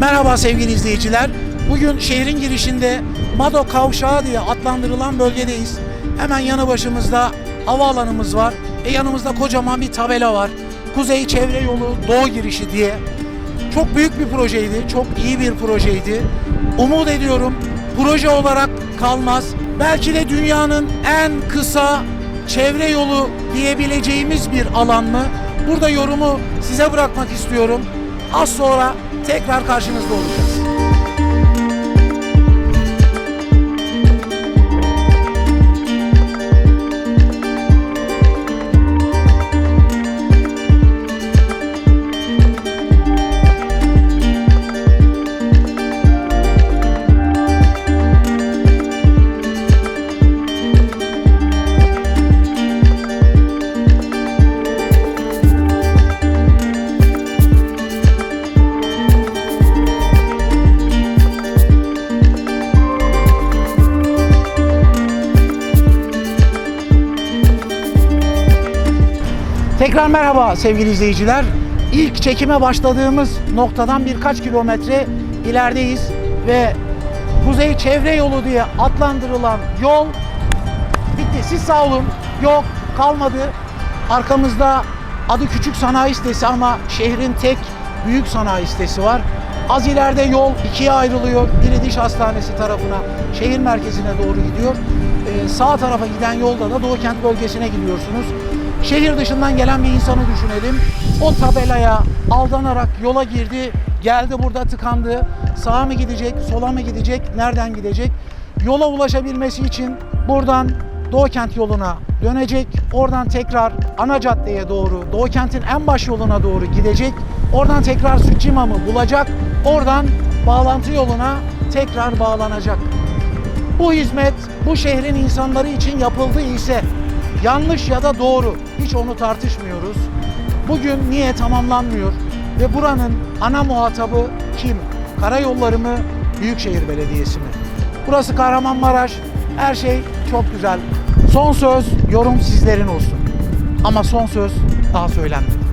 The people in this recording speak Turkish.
Merhaba sevgili izleyiciler. Bugün şehrin girişinde Mado Kavşağı diye adlandırılan bölgedeyiz. Hemen yanı başımızda havaalanımız var. E yanımızda kocaman bir tabela var. Kuzey Çevre Yolu Doğu girişi diye. Çok büyük bir projeydi, çok iyi bir projeydi. Umut ediyorum proje olarak kalmaz. Belki de dünyanın en kısa çevre yolu diyebileceğimiz bir alan mı? Burada yorumu size bırakmak istiyorum. Az sonra tekrar karşınızda olacağız. Tekrar merhaba sevgili izleyiciler. İlk çekime başladığımız noktadan birkaç kilometre ilerideyiz ve Kuzey Çevre Yolu diye adlandırılan yol bitti. Siz sağ olun. Yok kalmadı. Arkamızda adı küçük sanayi sitesi ama şehrin tek büyük sanayi sitesi var. Az ileride yol ikiye ayrılıyor. Biri diş hastanesi tarafına, şehir merkezine doğru gidiyor. Ee, sağ tarafa giden yolda da Doğu Kent bölgesine gidiyorsunuz. Şehir dışından gelen bir insanı düşünelim. O tabelaya aldanarak yola girdi, geldi burada tıkandı. Sağa mı gidecek, sola mı gidecek, nereden gidecek? Yola ulaşabilmesi için buradan Doğu Kent yoluna dönecek. Oradan tekrar ana caddeye doğru, Doğu Kent'in en baş yoluna doğru gidecek. Oradan tekrar Sütçimam'ı bulacak. Oradan bağlantı yoluna tekrar bağlanacak. Bu hizmet bu şehrin insanları için yapıldı ise yanlış ya da doğru hiç onu tartışmıyoruz. Bugün niye tamamlanmıyor ve buranın ana muhatabı kim? Karayolları mı? Büyükşehir Belediyesi mi? Burası Kahramanmaraş. Her şey çok güzel. Son söz yorum sizlerin olsun. Ama son söz daha söylenmedi.